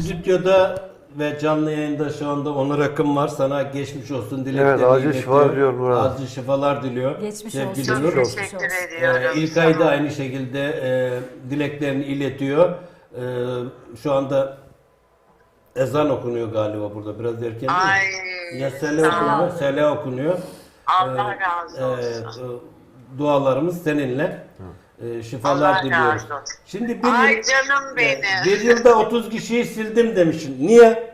Stüdyoda ve canlı yayında şu anda Onur Akın var. Sana geçmiş olsun dileklerini Evet, acil iletiyor. şifa diliyor Murat. Acil şifalar diliyor. Geçmiş Sevgili olsun. Nur. Çok Teşekkür ediyorum. Ee, İlkay da aynı şekilde e, dileklerini iletiyor. Ee, şu anda ezan okunuyor galiba burada. Biraz erken değil mi? Ay, Ya sağ sele okunuyor, olun. sele okunuyor. Allah Ee, razı olsun. evet, e, dualarımız seninle. Ee, şifalar Allah diliyoruz. razı olsun. Şimdi bir Ay yıl, canım benim. bir yılda 30 kişiyi sildim demişsin. Niye?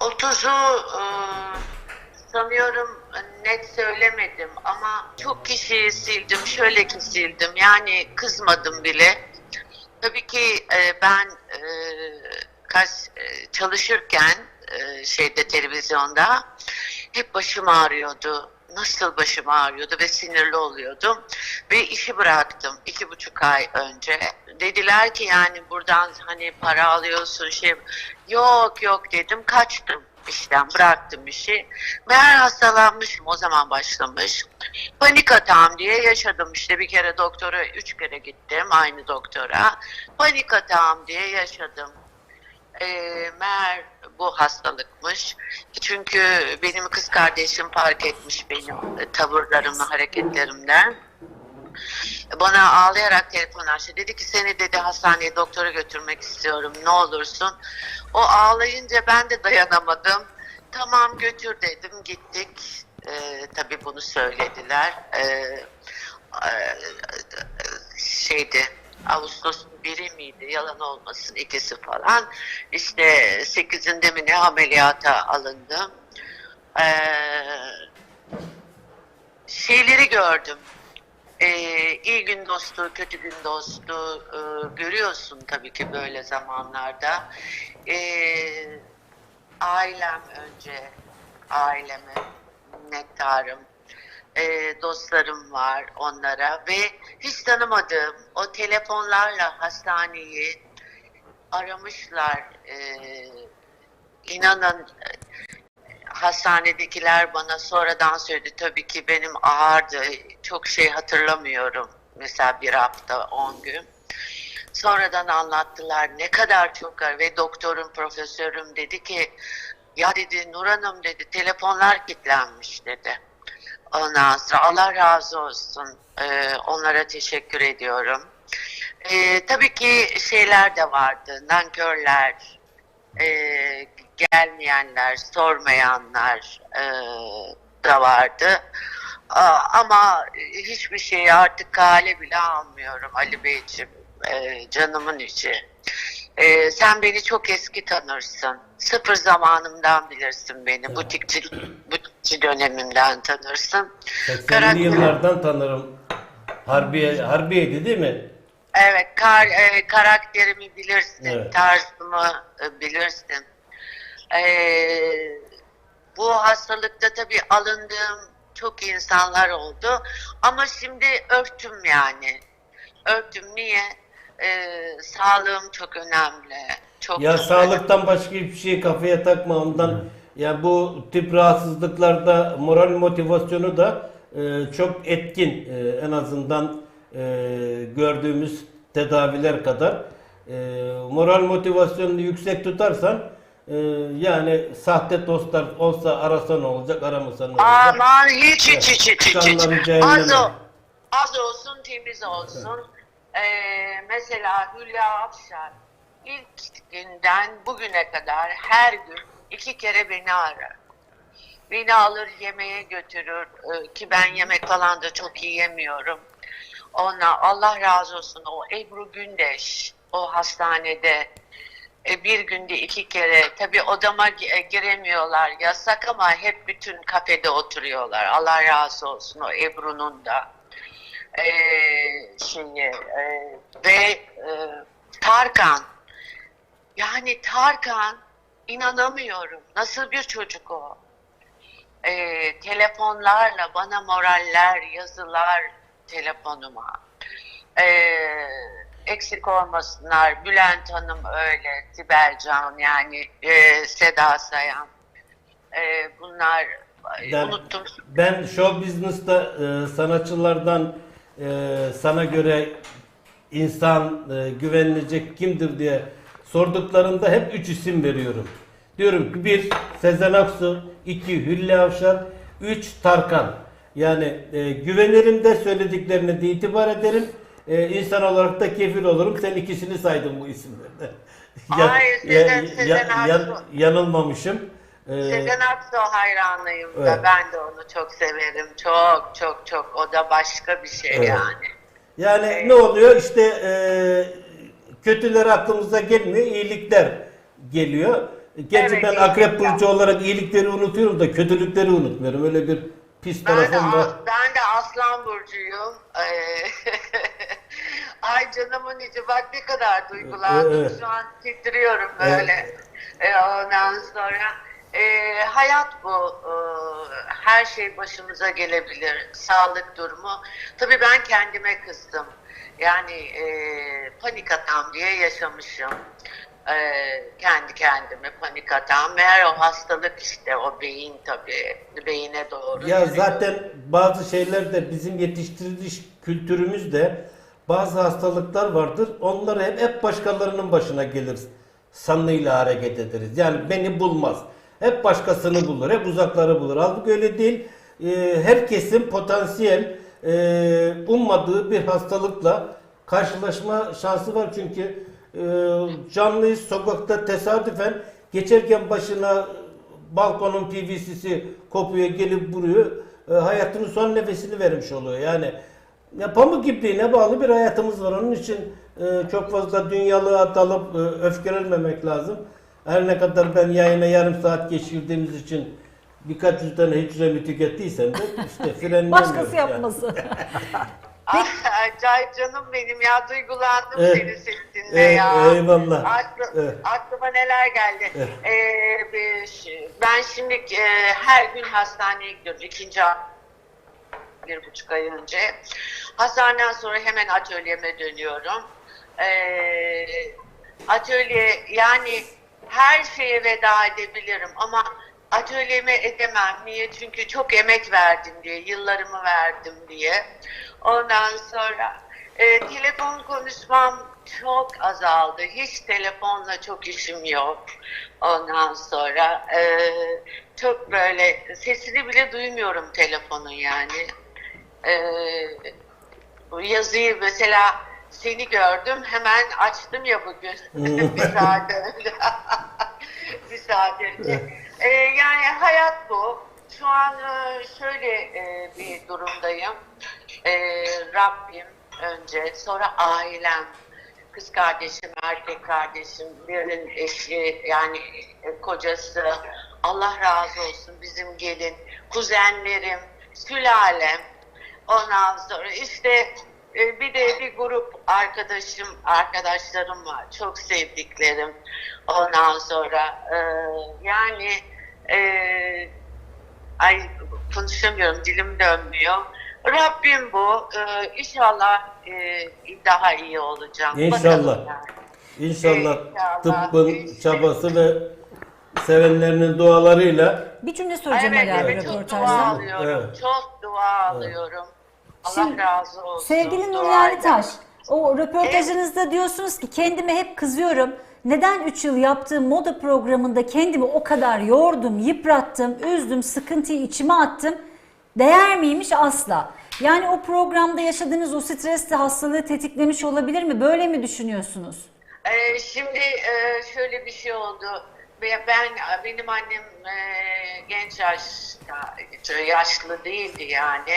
30'u e, sanıyorum net söylemedim ama çok kişiyi sildim. Şöyle ki sildim. Yani kızmadım bile. Tabii ki e, ben e, kaç e, çalışırken e, şeyde televizyonda hep başım ağrıyordu. Nasıl başım ağrıyordu ve sinirli oluyordum. Ve işi bıraktım iki buçuk ay önce. Dediler ki yani buradan hani para alıyorsun şey. Yok yok dedim kaçtım işten bıraktım işi. Meğer hastalanmışım o zaman başlamış. Panik atağım diye yaşadım işte bir kere doktora üç kere gittim aynı doktora. Panik atağım diye yaşadım. E, meğer bu hastalıkmış. Çünkü benim kız kardeşim fark etmiş benim tavırlarımı, hareketlerimden. Bana ağlayarak telefon açtı. Dedi ki seni dedi hastaneye doktora götürmek istiyorum ne olursun. O ağlayınca ben de dayanamadım. Tamam götür dedim gittik. Ee, tabii bunu söylediler. Ee, şeydi Ağustos'un biri miydi yalan olmasın ikisi falan. İşte sekizinde mi ne ameliyata alındım. Ee, şeyleri gördüm. Ee, iyi gün dostu, kötü gün dostu e, görüyorsun tabii ki böyle zamanlarda. Ee, ailem önce, aileme minnettarım. Ee, dostlarım var onlara ve hiç tanımadığım o telefonlarla hastaneyi aramışlar. Ee, inanın hastanedekiler bana sonradan söyledi. Tabii ki benim ağırdı. Çok şey hatırlamıyorum. Mesela bir hafta, on gün. Sonradan anlattılar ne kadar çok ağır. Ve doktorum, profesörüm dedi ki ya dedi Nur Hanım dedi telefonlar kilitlenmiş dedi. Ondan sonra Allah razı olsun. Ee, onlara teşekkür ediyorum. Ee, tabii ki şeyler de vardı. Nankörler, e, gelmeyenler, sormayanlar e, da vardı. Aa, ama hiçbir şeyi artık kale bile almıyorum Ali Beyciğim, e, canımın içi. E, sen beni çok eski tanırsın. Sıfır zamanımdan bilirsin beni. Butikçi, butikçi dönemimden tanırsın. 80'li Karakter- yıllardan tanırım. Harbiye, Harbiye'ydi değil mi? Evet, kar, e, karakterimi bilirsin, Evet. tarzımı e, bilirsin. E, bu hastalıkta tabii alındığım çok insanlar oldu. Ama şimdi örttüm yani. Örttüm niye? E, sağlığım çok önemli. Çok Ya çok sağlıktan başka hiçbir şey kafaya takma ondan. Ya bu tip rahatsızlıklarda moral motivasyonu da e, çok etkin. E, en azından e, gördüğümüz tedaviler kadar. E, moral motivasyonunu yüksek tutarsan e, yani sahte dostlar olsa arasan olacak, aramasan olacak? Aman hiç hiç hiç hiç hiç. hiç. Az, o, az olsun temiz olsun. Ee, mesela Hülya Avşar ilk günden bugüne kadar her gün iki kere beni arar. Beni alır yemeğe götürür Ee, ki ben yemek falan da çok iyi yemiyorum. Ona Allah razı olsun o Ebru Gündeş o hastanede e, bir günde iki kere tabii odama e, giremiyorlar yasak ama hep bütün kafede oturuyorlar. Allah razı olsun o Ebru'nun da e, şeyi e, ve e, Tarkan yani Tarkan inanamıyorum nasıl bir çocuk o e, telefonlarla bana moraller yazılar telefonuma e, eksik olmasınlar. Bülent Hanım öyle, Sibel Can yani e, Seda Sayan. E, bunlar Ben- unuttum. Ben show business'ta e, sanatçılardan e, sana göre insan e, güvenilecek kimdir diye sorduklarında hep üç isim veriyorum. Diyorum ki bir Sezen Aksu, iki Hülya Avşar, üç Tarkan. Yani e, güvenirim de söylediklerine de itibar ederim. E, insan olarak da kefil olurum. Sen ikisini saydın bu isimlerde. Hayır, Sezen- Sezen Aksu. yanılmamışım. E, Sezen Aksu hayranıyım Evet. da ben de onu çok severim. Çok çok çok. O da başka bir şey Evet. yani. Yani ne oluyor? İşte e, kötüler aklımıza gelmiyor, iyilikler geliyor. Gerçi Evet, ben akrep burcu olarak iyilikleri unutuyorum da kötülükleri unutmuyorum. Öyle bir pis tarafım var. ben de Aslan Burcu'yum. Ee, Ay canımın içi bak ne kadar duygulandım. Evet. Şu an titriyorum böyle. Ee, ondan sonra e, hayat bu. Ee, her şey başımıza gelebilir. Sağlık durumu. Tabii ben kendime kızdım. Yani e, panik atam diye yaşamışım. Ee, kendi kendime panik atam. Meğer o hastalık işte o beyin tabii. Beyine doğru. Ya yürüyor. zaten bazı şeyler de bizim yetiştiriliş kültürümüzde bazı hastalıklar vardır. Onları hep, hep başkalarının başına gelir. Sanıyla hareket ederiz. Yani beni bulmaz. Hep başkasını bulur. Hep uzakları bulur. Halbuki öyle değil. Ee, herkesin potansiyel e, ummadığı bir hastalıkla karşılaşma şansı var. Çünkü e, canlıyız sokakta tesadüfen geçerken başına balkonun PVC'si kopuyor gelip vuruyor. E, hayatının son nefesini vermiş oluyor. Yani ya pamuk ipliğine bağlı bir hayatımız var. Onun için e, çok fazla dünyalığa dalıp e, öfkelenmemek lazım. Her ne kadar ben yayına yarım saat geçirdiğimiz için birkaç yüz tane hücremi tükettiysem de işte frenleyemiyorum. Başkası yani. yapması. Ay, Acayip canım benim ya duygulandım Evet. seni sesinde Evet, ya. eyvallah. Aklı- Evet. Aklıma neler geldi. Evet. Ee, ben şimdi e, her gün hastaneye gidiyorum. İkinci bir buçuk ay önce. Hastaneden sonra hemen atölyeme dönüyorum. Ee, atölye yani her şeye veda edebilirim ama atölyeme edemem. Niye? Çünkü çok emek verdim diye, yıllarımı verdim diye. Ondan sonra e, telefon konuşmam çok azaldı. Hiç telefonla çok işim yok. Ondan sonra e, çok böyle sesini bile duymuyorum telefonun yani. E, yazıyı mesela seni gördüm hemen açtım ya bugün bir saat önce. bir saat önce. E, yani hayat bu. Şu an e, şöyle e, bir durumdayım. E, Rabbim önce, sonra ailem, kız kardeşim, erkek kardeşim, birinin eşi, yani e, kocası, Allah razı olsun bizim gelin, kuzenlerim, sülalem. Ondan sonra işte e, bir de bir grup arkadaşım, arkadaşlarım var. Çok sevdiklerim. Ondan sonra e, yani e, ay konuşamıyorum, dilim dönmüyor. Rabbim bu. E, inşallah e, daha iyi olacağım. İnşallah. Yani. İnşallah İnşallah. tıbbın İnşallah. çabası ve sevenlerinin dualarıyla Bir cümle söyleyeceğim Evet, Ali abi evet çok dua alıyorum. Evet. Çok dua alıyorum. Allah Şimdi, razı olsun. Sevgili edin. Taş, o röportajınızda diyorsunuz ki kendime hep kızıyorum. Neden 3 yıl yaptığım moda programında kendimi o kadar yordum, yıprattım, üzdüm, sıkıntıyı içime attım. Değer miymiş? Asla. Yani o programda yaşadığınız o stres de hastalığı tetiklemiş olabilir mi? Böyle mi düşünüyorsunuz? Ee, şimdi e, şöyle bir şey oldu. Ben benim annem e, genç yaşta yaşlı değildi yani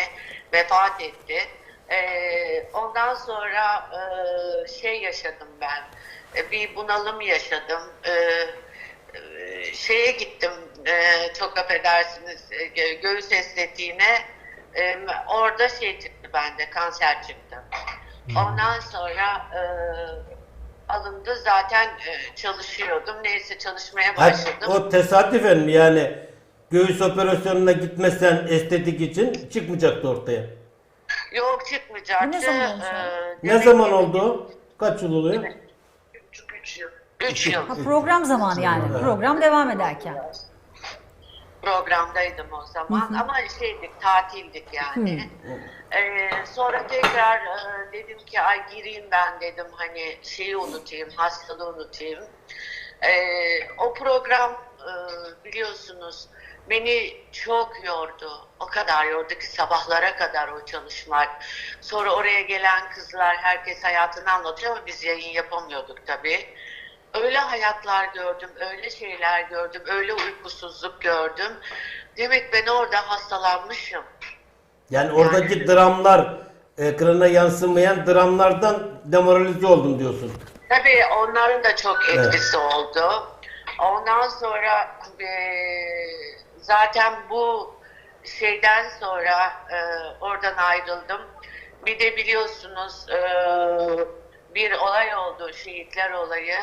vefat etti. E, ondan sonra e, şey yaşadım ben. E, bir bunalım yaşadım. E, e, şeye gittim. e, çok affedersiniz e, gö- göğüs estetiğine. E, orada şey çıktı bende kanser çıktı. Ondan sonra e, alındı. Zaten e, çalışıyordum. Neyse çalışmaya Hayır, başladım. o tesadüfen mi yani göğüs operasyonuna gitmesen estetik için çıkmayacaktı ortaya. Yok çıkmayacaktı. Ne zaman Ee, abi? Ne demek zaman oldu? Kaç yıl oluyor? Üç yıl. Üç yıl. Ha, program zamanı yani. Program devam ederken. programdaydım o zaman ama şeydik tatildik yani. Ee, sonra tekrar e, dedim ki ay gireyim ben dedim hani şeyi unutayım hastalığı unutayım. Ee, o program e, biliyorsunuz beni çok yordu. O kadar yordu ki sabahlara kadar o çalışmak. Sonra oraya gelen kızlar herkes hayatını anlatıyor ama biz yayın yapamıyorduk tabii. Öyle hayatlar gördüm, öyle şeyler gördüm, öyle uykusuzluk gördüm. Demek ben orada hastalanmışım. Yani oradaki dramlar ekrana yansımayan dramlardan demoralize oldum diyorsun. Tabii onların da çok etkisi oldu. Ondan sonra eee, zaten bu şeyden sonra eee, oradan ayrıldım. Bir de biliyorsunuz eee, bir olay oldu, şehitler olayı.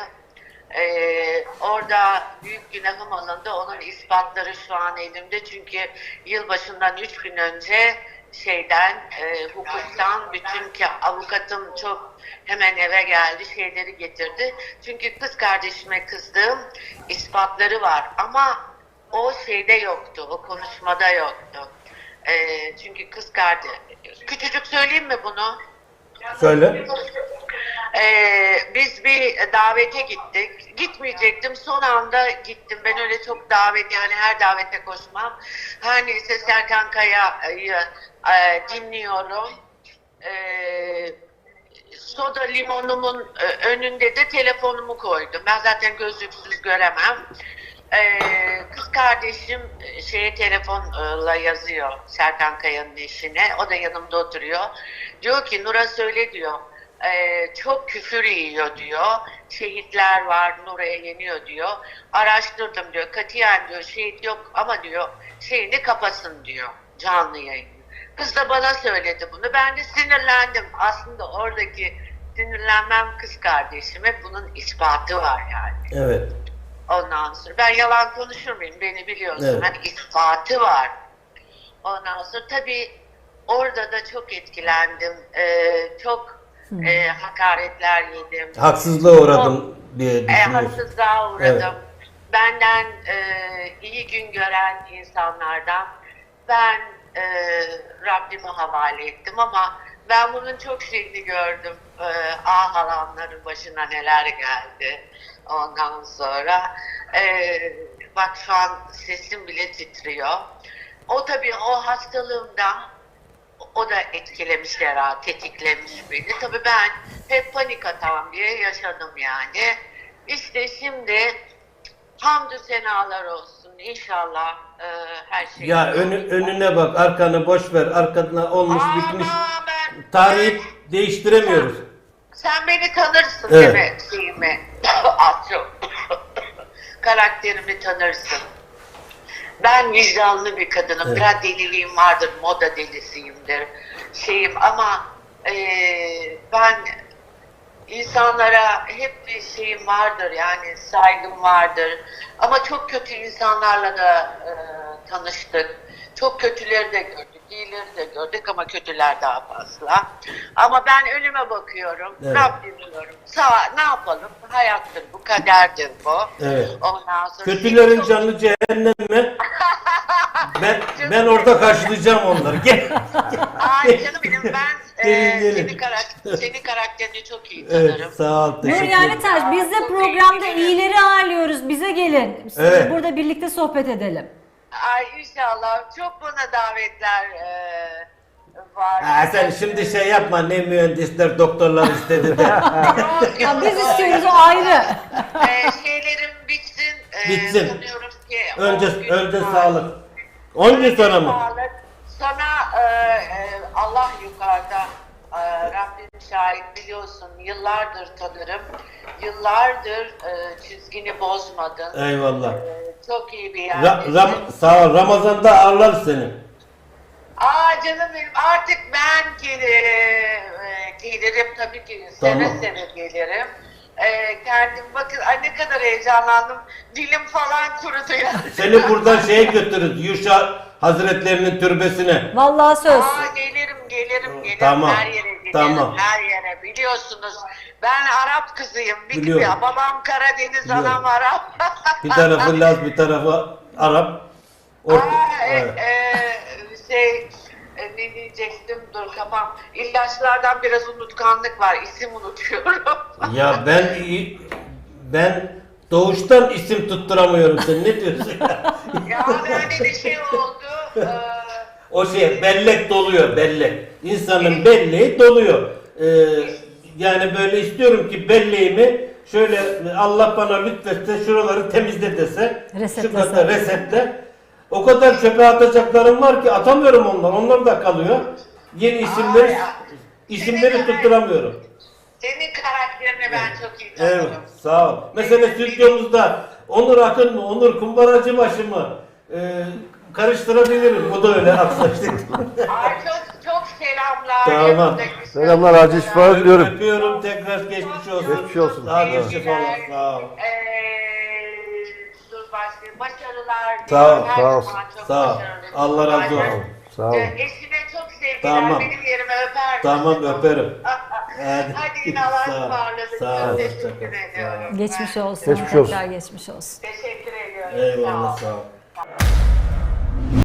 Eee, orada büyük günahım alındı. Onun ispatları şu an elimde. Çünkü yılbaşından üç gün önce şeyden, e, hukuktan bütün ki avukatım çok hemen eve geldi, şeyleri getirdi. Çünkü kız kardeşime kızdığım ispatları var ama o şeyde yoktu, o konuşmada yoktu. E, çünkü kız kardeş, küçücük söyleyeyim mi bunu? Söyle. Ee, biz bir davete gittik. Gitmeyecektim. Son anda gittim. Ben öyle çok davet yani her davete koşmam. Her neyse Serkan Kaya'yı e, dinliyorum. Ee, soda limonumun e, önünde de telefonumu koydum. Ben zaten gözlüksüz göremem. Ee, kız kardeşim e, şeye telefonla yazıyor Serkan Kaya'nın eşine. O da yanımda oturuyor. Diyor ki Nur'a söyle diyor. "Ee, çok küfür yiyor diyor. Şehitler var Nur'a yeniyor diyor. Araştırdım diyor. Katiyen diyor şehit yok ama diyor şeyini kapasın diyor. Canlı yayını. Kız da bana söyledi bunu. Ben de sinirlendim. Aslında oradaki sinirlenmem kız kardeşime bunun ispatı var yani. Evet. Ondan sonra ben yalan konuşur muyum? Beni biliyorsun. Evet. Hani ispatı var. Ondan sonra tabii orada da çok etkilendim. Ee, çok e, hakaretler yedim. Haksızlığa uğradım diye E, düşünüyorsun. haksızlığa uğradım. Benden e, iyi gün gören insanlardan ben e, Rabbime havale ettim ama ben bunun çok şeyini gördüm. E, ah alanların başına neler geldi. Ondan sonra e, bak şu an sesim bile titriyor. O tabii o hastalığımda o da etkilemiş herhalde, tetiklemiş beni. Tabii ben hep panik atan diye yaşadım yani. İşte şimdi hamdü senalar olsun inşallah e, her şey. Ya önü, önüne bak, arkanı boş ver. Arkadına olmuş Ama bitmiş. ben, Tarihi değiştiremiyoruz. Sen beni tanırsın Evet. değil mi? Şeyimi. Karakterimi tanırsın. Ben vicdanlı bir kadınım. Evet. Biraz deliliğim vardır. Moda delisiyimdir. Şeyim ama eee, ben insanlara hep bir şeyim vardır. Yani saygım vardır. Ama çok kötü insanlarla da eee, tanıştık. Çok kötüleri de gördük. İyileri de gördük ama kötüler daha fazla. Ama ben önüme bakıyorum. Evet. Rabbim diyorum. Sağ, ne yapalım? Hayattır bu, kaderdir bu. Evet. Ondan sonra Kötülerin Çok- canı cehenneme. Ben ben orada karşılayacağım onları. Gel. Ay canım benim ben Gelin, e, gelin. senin, karak- senin karakterini çok iyi tanırım. Evet, sağ ol. Nur Teşekkür yani. Taş biz de programda iyileri ağırlıyoruz. Bize gelin. Siz Evet. Burada birlikte sohbet edelim. Ay inşallah çok bana davetler e, var. Ha, sen şimdi şey yapma ne mühendisler doktorlar istedi de. Yok, Ya yok, biz yok. istiyoruz o ayrı. E, şeylerim bitsin. E, Bitsin. sanıyorum ki önce on gün önce var. sağlık. 10 gün sonra mı? Sağlık. Sana e, e, Allah yukarıda e, Rabbim şahit biliyorsun yıllardır tanırım. Yıllardır e, çizgini bozmadın. Eyvallah. E, çok iyi bir Ra- yerdesin. Ram- sağ ol. Ramazan'da ağırlar seni. Aa canım benim artık ben gelirim, e, gelirim tabii ki seve Tamam. seve gelirim. E, kendim bakın ay ne kadar heyecanlandım. Dilim falan kurudu ya. Seni buradan şeye götürürüz. Yuşa Hazretlerinin türbesine. Vallahi söz. Aa gelirim gelirim gelirim Tamam, her yere giderim tamam. her yere biliyorsunuz. Ben Arap kızıyım. Bir Biliyorum. gibi babam Karadeniz Biliyorum. anam Arap. Bir tarafı Laz, bir tarafı Arap. Orta, Aa, e, evet. e, şey e, ne diyecektim dur kafam. İlaçlardan biraz unutkanlık var. İsim unutuyorum. Ya ben ben doğuştan isim tutturamıyorum. Sen ne diyorsun? ya böyle bir şey oldu. Ee, o şey bellek doluyor bellek. İnsanın belleği doluyor. Ee, yani böyle istiyorum ki belleğimi şöyle Allah bana lütfetse şuraları temizle dese şu Resetlese. kadar resetle o kadar çöpe atacaklarım var ki atamıyorum onlar. Onlar da kalıyor. Yeni isimleri isimleri tutturamıyorum. senin karakterini ben çok iyi tanıdım. Evet, sağ ol. Mesela stüdyomuzda Onur Akın mı, Onur Kumbaracıbaşı mı e, karıştırabilirim. Bu da öyle aksaçlık. Ay çok çok selamlar. Tamam. Selamlar, acil şifa diliyorum. Öpüyorum tekrar geçmiş olsun. Geçmiş olsun. Daha geçmiş olsun. Sağ ol. Eee, dur başlayayım. Başarılar. Sağ ol, sağ ol. Sağ ol. Allah razı olsun. Sağ ol. Eşine çok sevgiler. Tamam. Benim yerime öper Tamam öperim. Hadi, Hadi. yine Allah'a Sağ ol. ısmarladık. Sağ ol. Çok teşekkür ediyorum. Geçmiş olsun. Geçmiş olsun. Tekrar geçmiş olsun. Teşekkür ediyorum. Eyvallah Sağ ol. sağ ol.